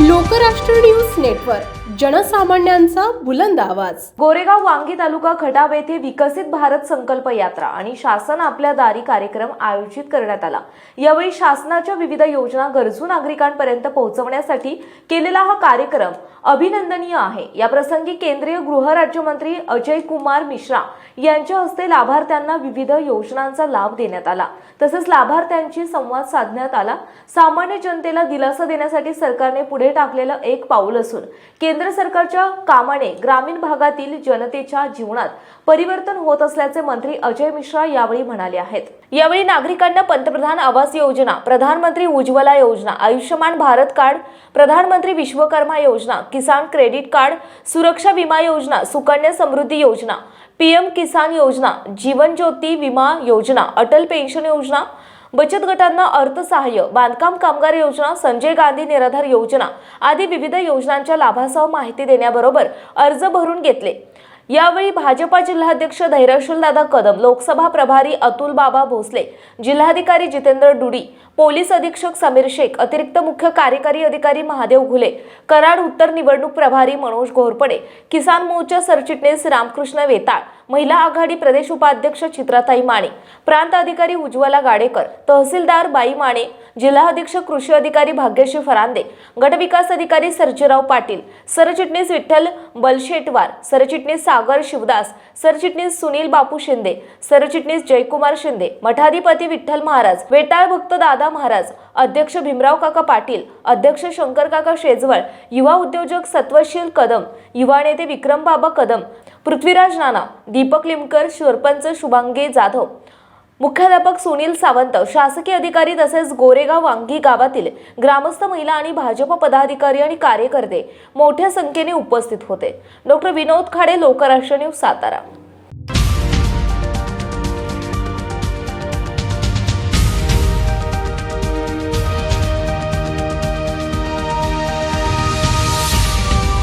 Lokrashtra news network. जनसामान्यांचा बुलंद आवाज. गोरेगाव वांगी तालुका खटाव येथे विकसित भारत संकल्प यात्रा आणि शासन आपल्या दारी कार्यक्रम आयोजित करण्यात आला. यावेळी शासनाच्या विविध योजना गरजू नागरिकांपर्यंत पोहोचवण्यासाठी केलेला हा कार्यक्रम अभिनंदनीय आहे. या प्रसंगी केंद्रीय गृहराज्यमंत्री अजय कुमार मिश्रा यांच्या हस्ते लाभार्थ्यांना विविध योजनांचा लाभ देण्यात आला. तसेच लाभार्थ्यांशी संवाद साधण्यात आला. सामान्य जनतेला दिलासा देण्यासाठी सरकारने पुढे टाकलेलं एक पाऊल असून केंद्र केंद्र सरकारच्या कामाने ग्रामीण भागातील जनतेच्या जीवनात परिवर्तन होत असल्याचे मंत्री अजय मिश्रा यावेळी म्हणाले आहेत. यावेळी नागरिकांना पंतप्रधान आवास योजना प्रधानमंत्री उज्ज्वला योजना आयुष्यमान भारत कार्ड प्रधानमंत्री विश्वकर्मा योजना किसान क्रेडिट कार्ड सुरक्षा विमा योजना सुकन्या समृद्धी योजना पीएम किसान योजना जीवन ज्योती विमा योजना अटल पेन्शन योजना बचत गटांना अर्थसहाय्य बांधकाम कामगार योजना संजय गांधी निराधार योजना आदी विविध योजनांच्या लाभासह माहिती देण्याबरोबर अर्ज भरून घेतले. यावेळी भाजपा जिल्हाध्यक्ष धैर्यशीलदादा कदम लोकसभा प्रभारी अतुल बाबा भोसले जिल्हाधिकारी जितेंद्र डुडी पोलीस अधीक्षक समीर शेख अतिरिक्त मुख्य कार्यकारी अधिकारी महादेव घुले कराड उत्तर निवडणूक प्रभारी मनोज घोरपडे किसान मोर्चा सरचिटणीस रामकृष्ण वेताळ महिला आघाडी प्रदेश उपाध्यक्ष चित्राताई माने प्रांत अधिकारी उज्ज्वला गाडेकर तहसीलदार बाई माने जिल्हा अधीक्षक कृषी अधिकारी भाग्यश्री फरांदे गटविकास अधिकारी सर्जेराव पाटील सरचिटणीस विठ्ठल बलशेटवार सरचिटणीस सागर शिवदास सरचिटणीस सुनील बापू शिंदे सरचिटणीस जयकुमार शिंदे मठाधिपती विठ्ठल महाराज वेताळ भक्त दादा महाराज अध्यक्ष भीमराव काका पाटील अध्यक्ष शंकर काका शेजवळ युवा उद्योजक सत्वशील कदम युवा नेते विक्रम बाबा कदम पृथ्वीराज नाना दीपक लिमकर सरपंच शुभांगी जाधव. मुख्याध्यापक सुनील सावंत शासकीय अधिकारी तसेच गोरेगाव वांगी गावातील ग्रामस्थ महिला आणि भाजप पदाधिकारी आणि कार्यकर्ते मोठ्या संख्येने उपस्थित होते. Doctor Vinod Khade Lokrashtra news Satara.